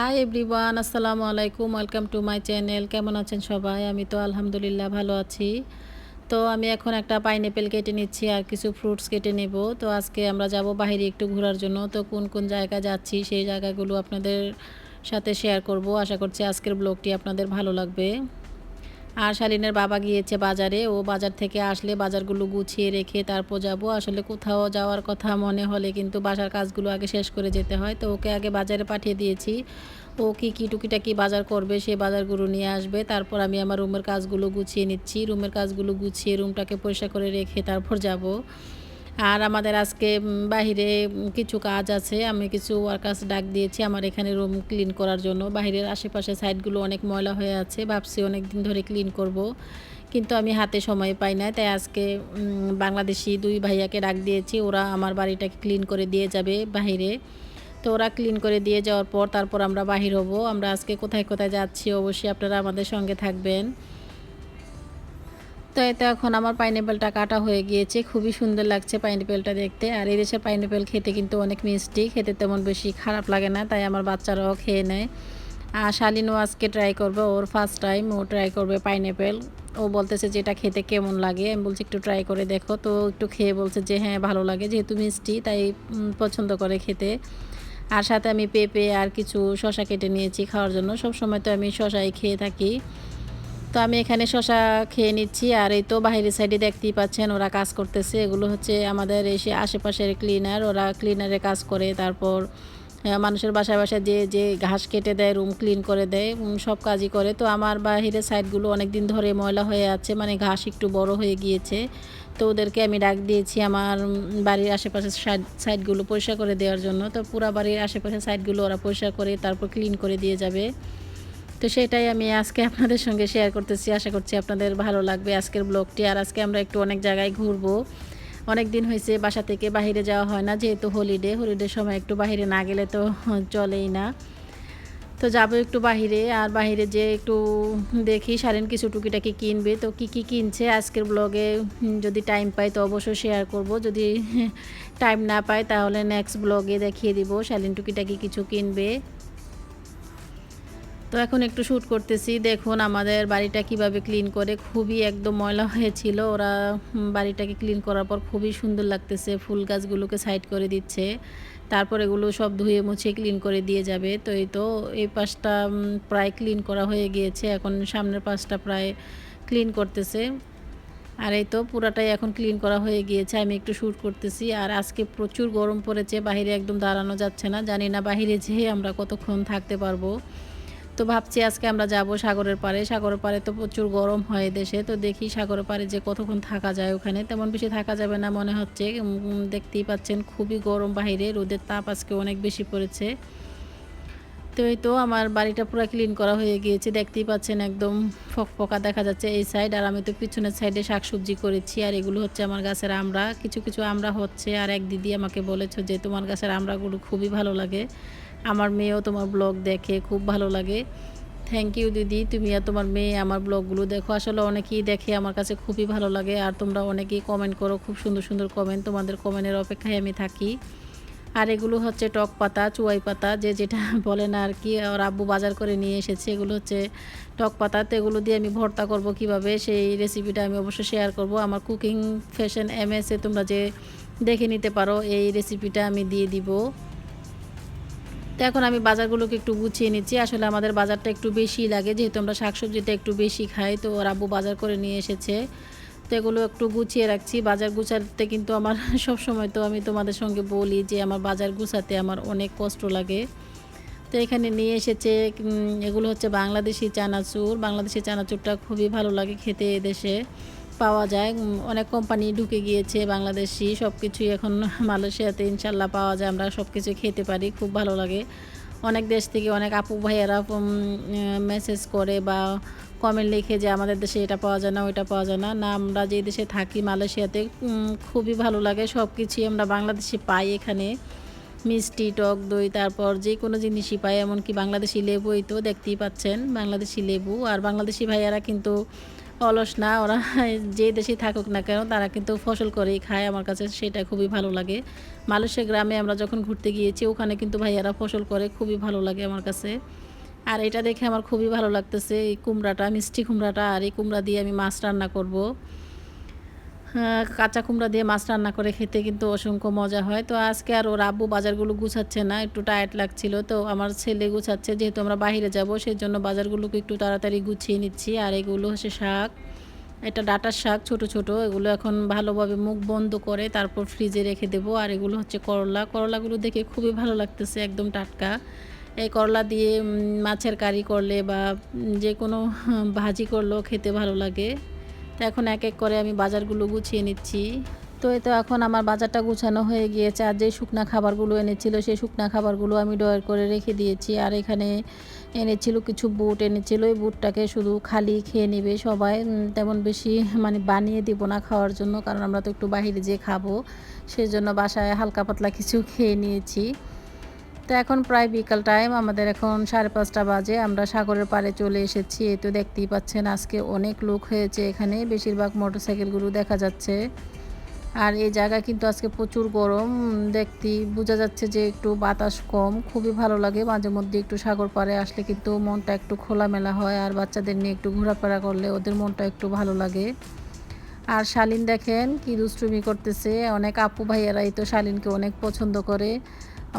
Hi everyone আসসালামু আলাইকুম welcome to my channel কেমন আছেন সবাই? আমি তো আলহামদুলিল্লাহ ভালো আছি। তো আমি এখন একটা পাইনঅ্যাপেল কেটে নিচ্ছি আর কিছু ফ্রুটস কেটে নেব। তো আজকে আমরা যাব বাইরে একটু ঘোরার জন্য। তো কোন কোন জায়গায় যাচ্ছি সেই জায়গাগুলো আপনাদের সাথে শেয়ার করব। আশা করছি আজকের ব্লগটি আপনাদের ভালো লাগবে। আর শালিনের বাবা গিয়েছে বাজারে। ও বাজার থেকে আসলে বাজারগুলো গুছিয়ে রেখে তারপর যাব। আসলে কোথাও যাওয়ার কথা মনে হলে কিন্তু বাসার কাজগুলো আগে শেষ করে যেতে হয়। তো ওকে আগে বাজারে পাঠিয়ে দিয়েছি। ও কি, কী টুকিটাকি বাজার করবে সে বাজারগুলো নিয়ে আসবে। তারপর আমি আমার রুমের কাজগুলো গুছিয়ে নিচ্ছি। রুমের কাজগুলো গুছিয়ে রুমটাকে পরিষ্কার করে রেখে তারপর যাব। আর আমাদের আজকে বাহিরে কিছু কাজ আছে। আমি কিছু ওয়ার্কার্স ডাক দিয়েছি আমার এখানে রুম ক্লিন করার জন্য। বাহিরের আশেপাশে সাইডগুলো অনেক ময়লা হয়ে আছে। ভাবছি অনেক দিন ধরে ক্লিন করব। কিন্তু আমি হাতে সময় পাই না তাই আজকে বাংলাদেশি দুই ভাইয়াকে ডাক দিয়েছি। ওরা আমার বাড়িটাকে ক্লিন করে দিয়ে যাবে বাহিরে। তো ওরা ক্লিন করে দিয়ে যাওয়ার পর তারপর আমরা বাহির হব। আমরা আজকে কোথায় কোথায় যাচ্ছি অবশ্যই আপনারা আমাদের সঙ্গে থাকবেন। তো এতে এখন আমার পাইনঅ্যাপেলটা কাটা হয়ে গিয়েছে। খুবই সুন্দর লাগছে পাইনঅ্যাপেলটা দেখতে। আর এই দেশের পাইনঅ্যাপেল খেতে কিন্তু অনেক মিষ্টি। খেতে তেমন বেশি খারাপ লাগে না, তাই আমার বাচ্চারাও খেয়ে নেয়। আর শালিনও আজকে ট্রাই করবে, ওর ফার্স্ট টাইম ও ট্রাই করবে পাইনঅ্যাপেল ও বলতেছে যে এটা খেতে কেমন লাগে। আমি বলছি, একটু ট্রাই করে দেখো। তো একটু খেয়ে বলছে যে হ্যাঁ ভালো লাগে, যেহেতু মিষ্টি, তাই পছন্দ করে খেতে। আর সাথে আমি পেঁপে আর কিছু শশা কেটে নিয়েছি খাওয়ার জন্য। সব সময় তো আমি শশাই খেয়ে থাকি। তো আমি এখানে শশা খেয়ে নিচ্ছি, আর এই তো বাহিরের সাইডে দেখতেই পাচ্ছেন ওরা কাজ করতেছে। এগুলো হচ্ছে আমাদের এসে আশেপাশের ক্লিনার ওরা ক্লিনারে কাজ করে। তারপর মানুষের বাসায় বাসায় যে যে ঘাস কেটে দেয় রুম ক্লিন করে দেয় সব কাজই করে। তো আমার বাহিরের সাইডগুলো অনেক দিন ধরে ময়লা হয়ে আছে মানে ঘাস একটু বড় হয়ে গিয়েছে। তো ওদেরকে আমি ডাক দিয়েছি আমার বাড়ির আশেপাশের সাইড সাইডগুলো পরিষ্কার করে দেওয়ার জন্য। তো পুরা বাড়ির আশেপাশের সাইডগুলো ওরা পরিষ্কার করে, তারপর ক্লিন করে দিয়ে যাবে। তো সেটাই আমি আজকে আপনাদের সঙ্গে শেয়ার করতেছি। আশা করছি আপনাদের ভালো লাগবে আজকের ব্লগটি আর আজকে আমরা একটু অনেক জায়গায় ঘুরবো। অনেক দিন হয়েছে বাসা থেকে বাহিরে যাওয়া হয় না, যেহেতু হলিডে হলিডের সময় একটু বাহিরে না গেলে তো চলেই না। তো যাব একটু বাহিরে, আর বাহিরে যে একটু দেখি সারেন কিছু টুকিটাকি কিনবে। তো কি কি কিনছে আজকের ব্লগে যদি টাইম পাই তো অবশ্যই শেয়ার করব। যদি টাইম না পাই তাহলে নেক্সট ব্লগে দেখিয়ে দিব। শালিন টুকিটাকি কিছু কিনবে। তো এখন একটু শ্যুট করতেছি। দেখুন আমাদের বাড়িটা কীভাবে ক্লিন করে, খুবই একদম ময়লা হয়েছিল। ওরা বাড়িটাকে ক্লিন করার পর খুবই সুন্দর লাগতেছে। ফুল গাছগুলোকে সাইড করে দিচ্ছে। তারপর এগুলো সব ধুয়ে মুছে ক্লিন করে দিয়ে যাবে। তো এই তো এই পাশটা প্রায় ক্লিন করা হয়ে গিয়েছে। এখন সামনের পাশটা প্রায় ক্লিন করতেছে। আর এই তো পুরাটাই এখন ক্লিন করা হয়ে গিয়েছে। আমি একটু শ্যুট করতেছি। আর আজকে প্রচুর গরম পড়েছে। বাহিরে একদম দাঁড়ানো যাচ্ছে না। জানি না বাহিরে যেয়ে আমরা কতক্ষণ থাকতে পারব। তো ভাবছি আজকে আমরা যাব সাগরের পাড়ে। সাগরের পাড়ে তো প্রচুর গরম হয় দেশে। তো দেখি সাগরের পাড়ে যে কতক্ষণ থাকা যায় ওখানে। তেমন বেশি থাকা যাবে না মনে হচ্ছে। দেখতেই পাচ্ছেন খুবই গরম বাহিরে। রোদের তাপ আজকে অনেক বেশি পড়েছে। তো এই তো আমার বাড়িটা পুরো ক্লিন করা হয়ে গিয়েছে। দেখতেই পাচ্ছেন একদম ফকফকা দেখা যাচ্ছে এই সাইড আর আমি তো পিছনের সাইডে শাকসবজি করেছি। আর এগুলো হচ্ছে আমার গাছের আমরা। কিছু কিছু আমরা হচ্ছে। আর এক দিদি আমাকে বলেছ যে তোমার গাছের আমরাগুলো খুবই ভালো লাগে। আমার মেয়েও তোমার ব্লগ দেখে খুব ভালো লাগে। থ্যাংক ইউ দিদি। তুমি আর তোমার মেয়ে আমার ব্লগগুলো দেখো। আসলে অনেকেই দেখে আমার কাছে খুবই ভালো লাগে আর তোমরা অনেকেই কমেন্ট করো। খুব সুন্দর সুন্দর কমেন্ট তোমাদের কমেন্টের অপেক্ষায় আমি থাকি। আর এগুলো হচ্ছে টক পাতা, চুয়াই পাতা, যে যেটা বলে না আর কি, ওর আব্বু বাজার করে নিয়ে এসেছে। এগুলো হচ্ছে টক পাতা। তো এগুলো দিয়ে আমি ভর্তা করব কীভাবে, সেই রেসিপিটা আমি অবশ্যই শেয়ার করব। আমার কুকিং ফ্যাশন এম এ তোমরা যে দেখে নিতে পারো, এই রেসিপিটা আমি দিয়ে দিব। তো এখন আমি বাজারগুলোকে একটু গুছিয়ে নিচ্ছি। আসলে আমাদের বাজারটা একটু বেশি লাগে, যেহেতু আমরা শাকসবজিটা একটু বেশি খাই, তো ওর আব্বু বাজার করে নিয়ে এসেছে। তো এগুলো একটু গুছিয়ে রাখছি। বাজার গুছাতে কিন্তু আমার সব সময় তো আমি তোমাদের সঙ্গে বলি যে, আমার বাজার গুছাতে আমার অনেক কষ্ট লাগে। তো এখানে নিয়ে এসেছে এগুলো হচ্ছে বাংলাদেশি চানাচুর। বাংলাদেশি চানাচুরটা খুবই ভালো লাগে খেতে দেশে। পাওয়া যায়। অনেক কোম্পানি ঢুকে গিয়েছে, বাংলাদেশি সব কিছুই এখন মালয়েশিয়াতে ইনশাল্লাহ পাওয়া যায়। আমরা সব কিছু খেতে পারি, খুব ভালো লাগে। অনেক দেশ থেকে অনেক আপু ভাইয়েরা মেসেজ করে বা কমেন্ট লিখে যে আমাদের দেশে এটা পাওয়া যায় না, ওইটা পাওয়া যায় না। না, আমরা যে দেশে থাকি, মালয়েশিয়াতে খুবই ভালো লাগে। সব কিছুই আমরা বাংলাদেশে পাই এখানে। মিষ্টি, টক, দই, তারপর যে কোনো জিনিসই পাই। এমনকি বাংলাদেশি লেবুই তো দেখতেই পাচ্ছেন, বাংলাদেশি লেবু। আর বাংলাদেশি ভাইয়ারা কিন্তু অলস না, ওরা যে দেশেই থাকুক না কেন, তারা কিন্তু ফসল করেই খায়। আমার কাছে সেটা খুবই ভালো লাগে। মালয়েশিয়া গ্রামে আমরা যখন ঘুরতে গিয়েছি, ওখানে কিন্তু ভাইয়ারা ফসল করে, খুবই ভালো লাগে আমার কাছে। আর এটা দেখে আমার খুবই ভালো লাগতেছে, এই কুমড়াটা, মিষ্টি কুমড়াটা, আর এই কুমড়া দিয়ে আমি মাছ রান্না করব। কাঁচা কুমড়া দিয়ে মাছ রান্না করে খেতে কিন্তু অসংখ্য মজা হয়। তো আজকে আর ওর আব্বু বাজারগুলো গুছাচ্ছে না, একটু টায়ার্ড লাগছিল। তো আমার ছেলে গুছাচ্ছে, যেহেতু আমরা বাইরে যাব সেই জন্য বাজারগুলোকে একটু তাড়াতাড়ি গুছিয়ে নিচ্ছি। আর এগুলো হচ্ছে শাক, এটা ডাটার শাক ছোট ছোট, এগুলো এখন ভালোভাবে মুখ বন্ধ করে তারপর ফ্রিজে রেখে দেবো। আর এগুলো হচ্ছে করলা, করলাগুলো দেখে খুবই ভালো লাগতেছে, একদম টাটকা। এই করলা দিয়ে মাছের কারি করলে বা যে কোনো ভাজি করলেও খেতে ভালো লাগে। এখন এক এক করে আমি বাজারগুলো গুছিয়ে নিচ্ছি। তো এই তো এখন আমার বাজারটা গুছানো হয়ে গিয়েছে আর যে শুকনা খাবারগুলো এনেছিল, সেই শুকনা খাবারগুলো আমি ডয়ার করে রেখে দিয়েছি। আর এখানে এনেছিল কিছু বুট, এনেছিল ওই বুটটাকে শুধু খালি খেয়ে নেবে সবাই। তেমন বেশি মানে বানিয়ে দিব না খাওয়ার জন্য, কারণ আমরা তো একটু বাইরে যেয়ে খাব। সেই জন্য বাসায় হালকা পাতলা কিছু খেয়ে নিয়েছি। তো এখন প্রায় বিকাল টাইম আমাদের এখন সাড়ে পাঁচটা বাজে, আমরা সাগরের পাড়ে চলে এসেছি। এই তো দেখতেই পাচ্ছেন, আজকে অনেক লোক হয়েছে এখানে, বেশিরভাগ মোটরসাইকেলগুলো দেখা যাচ্ছে। আর এই জায়গা কিন্তু আজকে প্রচুর গরম, দেখতেই বোঝা যাচ্ছে যে একটু বাতাস কম, খুবই ভালো লাগে। মাঝে মধ্যে একটু সাগর পাড়ে আসলে কিন্তু মনটা একটু খোলামেলা হয়, আর বাচ্চাদের নিয়ে একটু ঘোরাফেরা করলে ওদের মনটা একটু ভালো লাগে। আর শালিন দেখেন, কি দুষ্টুমি করতেছে। অনেক আপু ভাইয়ারাই তো শালিনকে অনেক পছন্দ করে।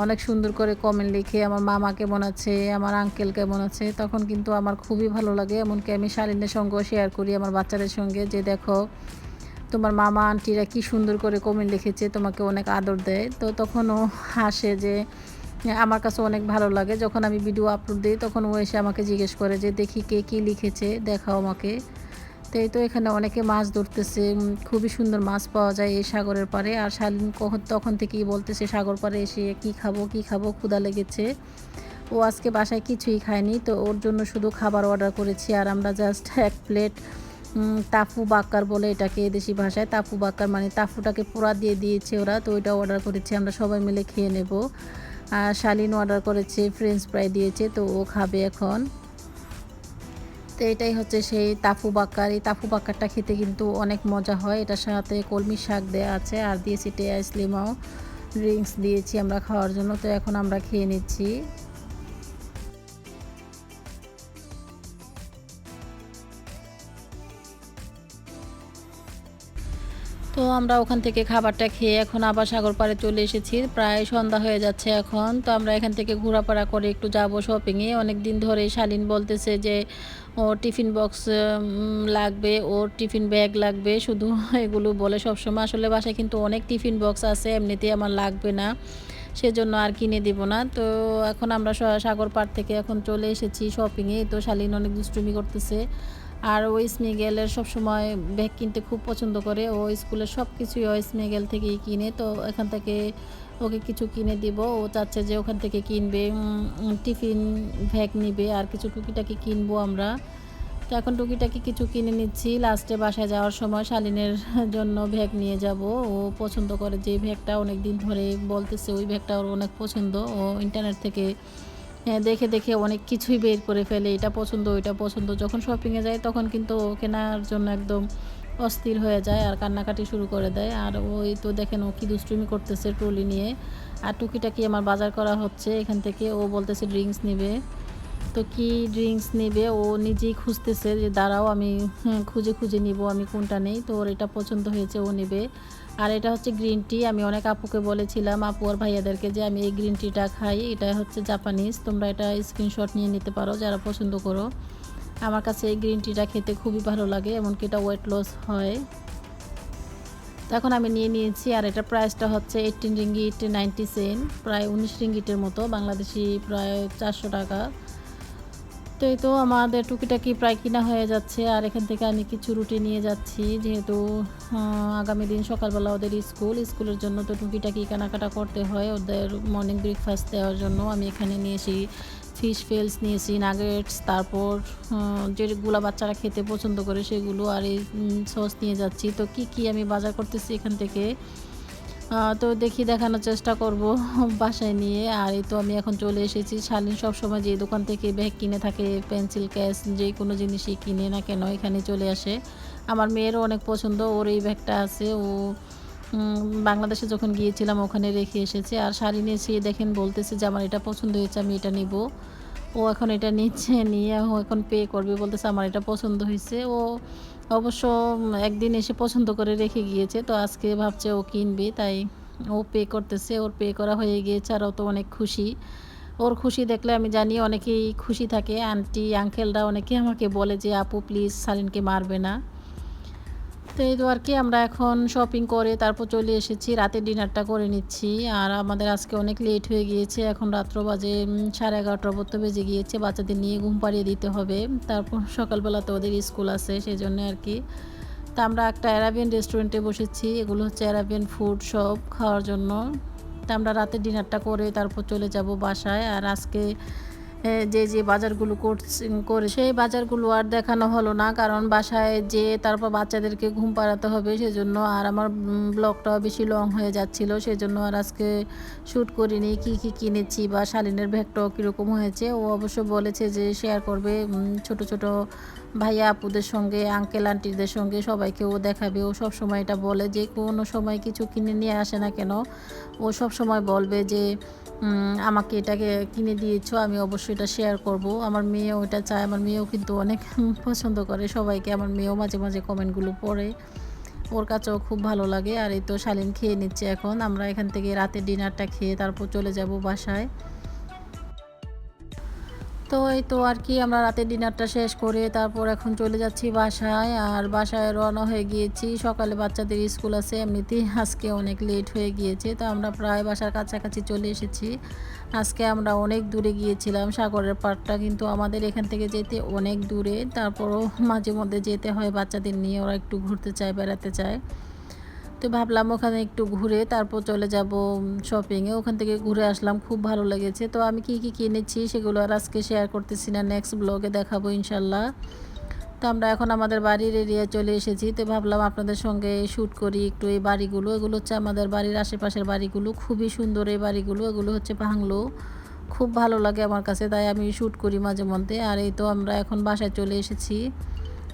অনেক সুন্দর করে কমেন্ট লিখে, আমার মামা কেমন আছে, আমার আঙ্কেল কেমন আছে, তখন কিন্তু আমার খুবই ভালো লাগে। এমনকি আমি শালিনের সঙ্গেও শেয়ার করি আমার বাচ্চাদের সঙ্গে যে দেখো, তোমার মামা আন্টিরা কি সুন্দর করে কমেন্ট লিখেছে, তোমাকে অনেক আদর দেয়। তো তখন ও হাসে যে, আমার কাছে অনেক ভালো লাগে। যখন আমি ভিডিও আপলোড দিই, তখন ও এসে আমাকে জিজ্ঞেস করে যে, দেখি কে কী লিখেছে, দেখাও আমাকে। তো এই তো এখানে অনেকে মাছ ধরতেছে খুবই সুন্দর মাছ পাওয়া যায় এই সাগরের পাড়ে। আর শালীন কখন, তখন থেকেই বলতেছে, সাগর পাড়ে এসে কি খাব কি খাব ক্ষুদা লেগেছে। ও আজকে বাসায় কিছুই খায়নি, তো ওর জন্য শুধু খাবার অর্ডার করেছি। আর আমরা জাস্ট এক প্লেট তাফু বাক্কার বলে এটাকে দেশি ভাষায়, তাফু বাক্কার মানে তাফুটাকে পোড়া দিয়ে দিয়েছে ওরা, তো ওইটা অর্ডার করেছি, আমরা সবাই মিলে খেয়ে নেব। আর শালিন অর্ডার করেছে ফ্রেঞ্চ ফ্রাই দিয়েছে, তো ও খাবে এখন। তো এটাই হচ্ছে সেই তাফু বাকার এই তাফু বাকারটা খেতে কিন্তু অনেক মজা হয়। এটার সাথে কলমি শাক দেওয়া আছে আর দিয়েছি টেয়া স্লিমাও ড্রিঙ্কস দিয়েছি আমরা খাওয়ার জন্য। তো এখন আমরা খেয়ে নিচ্ছি। তো আমরা ওখান থেকে খাবারটা খেয়ে এখন আবার সাগর পাড়ে চলে এসেছি। প্রায় সন্ধ্যা হয়ে যাচ্ছে এখন। তো আমরা এখান থেকে ঘোরাফেরা করে একটু যাব শপিংয়ে অনেক দিন ধরে শালিন বলতেছে যে, ও টিফিন বক্স লাগবে ওর টিফিন ব্যাগ লাগবে। শুধু এগুলো বলে সবসময়। আসলে বাসায় কিন্তু অনেক টিফিন বক্স আছে, এমনিতেই আমার লাগবে না। সেজন্য আর কিনে দিব না। তো এখন আমরা সাগর পাড় থেকে এখন চলে এসেছি শপিংয়ে তো শালিন অনেক দুষ্টুমি করতেছে। আর ও স্মেগেলের সবসময় ব্যাগ কিনতে খুব পছন্দ করে। ও স্কুলের সব কিছুই ও স্মেগেল থেকেই কিনে, তো এখান থেকে ওকে কিছু কিনে দিব। ও চাচ্ছে যে ওখান থেকে কিনবে টিফিন ব্যাগ নিবে, আর কিছু টুকিটাকি কিনবো আমরা। তো এখন টুকিটাকি কিছু কিনে নিচ্ছি। লাস্টে বাসায় যাওয়ার সময় শালিনের জন্য ব্যাগ নিয়ে যাব। ও পছন্দ করে যে ভ্যাগটা অনেক দিন ধরে বলতেছে, ওই ব্যাগটা ওর অনেক পছন্দ। ও ইন্টারনেট থেকে দেখে দেখে অনেক কিছুই বের করে ফেলে এটা পছন্দ ওইটা পছন্দ। যখন শপিংয়ে যায় তখন কিন্তু ও কেনার জন্য একদম অস্থির হয়ে যায় আর কান্নাকাটি শুরু করে দেয়। আর ওই তো দেখেন ও কী দুষ্টুমি করতেছে ট্রলি নিয়ে। আর টুকিটাকি আমার বাজার করা হচ্ছে এখান থেকে ও বলতেছে ড্রিঙ্কস নেবে। তো কি ড্রিঙ্কস নেবে? ও নিজেই খুঁজতেছে যে দাঁড়াও আমি হ্যাঁ, খুঁজে খুঁজে নিব আমি কোনটা নেই। তো ওর এটা পছন্দ হয়েছে ও নেবে। আর এটা হচ্ছে গ্রিন টি। আমি অনেক আপুকে বলেছিলাম, আপু আর ভাইয়াদেরকে যে আমি এই গ্রিন টিটা খাই, এটা হচ্ছে জাপানিজ। তোমরা এটা স্ক্রিনশট নিয়ে নিতে পারো যারা পছন্দ করো। আমার কাছে এই গ্রিন টিটা খেতে খুবই ভালো লাগে, এমনকি এটা ওয়েট লস হয়। তখন আমি নিয়ে নিয়েছি, আর এটা প্রাইসটা হচ্ছে এইটিন রিঙ্গিট নাইনটি সেন্ট প্রায় উনিশ রিঙ্গিটের মতো। বাংলাদেশি প্রায় চারশো টাকা। তো এই তো আমাদের টুকিটাকি প্রায় কিনা হয়ে যাচ্ছে, আর এখান থেকে আমি কিছু রুটি নিয়ে যাচ্ছি, যেহেতু আগামী দিন সকালবেলা ওদের স্কুল, স্কুলের জন্য তো টুকিটাকি কেনাকাটা করতে হয় ওদের মর্নিং ব্রেকফাস্ট দেওয়ার জন্য। আমি এখানে নিয়েছি ফিশ ফেলস নিয়েছি নাগেটস তারপর যেগুলো বাচ্চারা খেতে পছন্দ করে সেগুলো, আর এই সস নিয়ে যাচ্ছি। তো কি কি আমি বাজার করতেছি এখান থেকে? তো দেখি দেখানোর চেষ্টা করব বাসায় নিয়ে। আর এই তো আমি এখন চলে এসেছি। শালীন সবসময় যে দোকান থেকে ব্যাগ কিনে থাকে, পেন্সিল, ক্যাশ, যে কোনো জিনিসই কিনে না কেন এখানে চলে আসে। আমার মেয়েরও অনেক পছন্দ, ওর এই ব্যাগটা আছে। ও বাংলাদেশে যখন গিয়েছিলাম ওখানে রেখে এসেছে। আর শাড়ি নিয়েছি দেখেন বলতেছে যে, আমার এটা পছন্দ হয়েছে, আমি এটা নিব। ও এখন এটা নিচ্ছে, নিয়ে ও এখন পে করবে বলতেছে আমার এটা পছন্দ হয়েছে ও অবশ্য একদিন এসে পছন্দ করে রেখে গিয়েছে, তো আজকে ভাবছে ও কিনবে, তাই ও পে করতেছে। ওর পে করা হয়ে গিয়েছে আর ও তো অনেক খুশি। ওর খুশি দেখলে আমি জানি অনেকেই খুশি থাকে। আন্টি, আঙ্কেলরা অনেকে আমাকে বলে যে, আপু প্লিজ সালিনকে মারবে না। তো এই তো আর কি আমরা এখন শপিং করে তারপর চলে এসেছি। রাতে ডিনারটা করে নিচ্ছি। আর আমাদের আজকে অনেক লেট হয়ে গিয়েছে। এখন রাত্র বাজে সাড়ে এগারোটার মতো বেজে গিয়েছে। বাচ্চাদের নিয়ে ঘুম পাড়িয়ে দিতে হবে। তারপর সকালবেলা তো ওদের স্কুল আছে সেই জন্য আর কি। তা আমরা একটা অ্যারাবিয়ান রেস্টুরেন্টে বসেছি। এগুলো হচ্ছে অ্যারাবিয়ান ফুড সব খাওয়ার জন্য। তা আমরা রাতে ডিনারটা করে তারপর চলে যাব বাসায়। আর আজকে যে যে বাজারগুলো করে সেই বাজারগুলো আর দেখানো হলো না। কারণ বাসায় যে, তারপর বাচ্চাদেরকে ঘুম পাড়াতে হবে, সেজন্য আর আমার ব্লগটাও বেশি লং হয়ে যাচ্ছিল। সেজন্য আর আজকে শ্যুট করিনি, কি কি কিনেছি বা শালিনের ব্যাগটাও কীরকম হয়েছে। ও অবশ্য বলেছে যে শেয়ার করবে ছোট ছোট ভাইয়া আপুদের সঙ্গে আঙ্কেল আন্টিদের সঙ্গে সবাইকে ও দেখাবে। ও সব সময় এটা বলে যে, কোনো সময় কিছু কিনে নিয়ে আসে না কেন? ও সব সময় বলবে যে আমাকে এটাকে কিনে দিয়েছ, আমি অবশ্যই এটা শেয়ার করব। আমার মেয়েও এটা চায়, আমার মেয়েও কিন্তু অনেক পছন্দ করে সবাইকে। আমার মেয়েও মাঝে মাঝে কমেন্টগুলো পড়ে। ওর কাছেও খুব ভালো লাগে। আর এই তো শালীন খেয়ে নিচ্ছে এখন। আমরা এখান থেকে রাতে ডিনারটা খেয়ে তারপর চলে যাব বাসায়। তো এই তো আর কি, আমরা রাতের ডিনারটা শেষ করে তারপর এখন চলে যাচ্ছি বাসায়। আর বাসায় রওনা হয়ে গিয়েছি। সকালে বাচ্চাদের স্কুল আছে, এমনিতেই আজকে অনেক লেট হয়ে গিয়েছে। তো আমরা প্রায় বাসার কাছাকাছি চলে এসেছি। আজকে আমরা অনেক দূরে গিয়েছিলাম, সাগরের পার্কটা কিন্তু আমাদের এখান থেকে যেতে অনেক দূরে। তারপরও মাঝে মধ্যে যেতে হয় বাচ্চাদের নিয়ে, ওরা একটু ঘুরতে চায়, বেড়াতে চায়। তো ভাবলাম ওখানে একটু ঘুরে তারপর চলে যাব শপিংয়ে ওখান থেকে ঘুরে আসলাম, খুব ভালো লেগেছে। তো আমি কি কি কিনেছি সেগুলো আর আজকে শেয়ার করতেছি না। নেক্সট ব্লগে দেখাবো ইনশাল্লাহ। তো আমরা এখন আমাদের বাড়ির এরিয়ায় চলে এসেছি। তো ভাবলাম আপনাদের সঙ্গে শ্যুট করি একটু এই বাড়িগুলো। এগুলো হচ্ছে আমাদের বাড়ির আশেপাশের বাড়িগুলো। খুবই সুন্দর এই বাড়িগুলো। এগুলো হচ্ছে বাংলো খুব ভালো লাগে আমার কাছে, তাই আমি শ্যুট করি মাঝে মধ্যে। আর এই তো আমরা এখন বাসায় চলে এসেছি।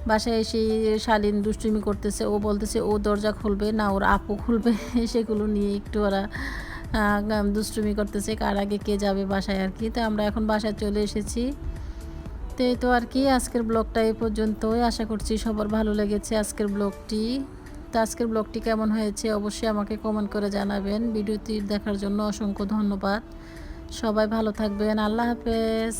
বাসায় এসে শালীন দুষ্টুমি করতেছে, ও বলতেছে, ও দরজা খুলবে না, ওর আপু খুলবে। সেগুলো নিয়ে একটু ওরা দুষ্টুমি করতেছে, কার আগে কে যাবে বাসায় আর কি। তো আমরা এখন বাসায় চলে এসেছি। তো এই তো আর কি, আজকের ব্লগটা এই পর্যন্তই। আশা করছি সবার ভালো লেগেছে আজকের ব্লগটি। তো আজকের ব্লগটি কেমন হয়েছে অবশ্যই আমাকে কমেন্ট করে জানাবেন। ভিডিওটি দেখার জন্য অসংখ্য ধন্যবাদ। সবাই ভালো থাকবেন। আল্লাহ হাফেজ।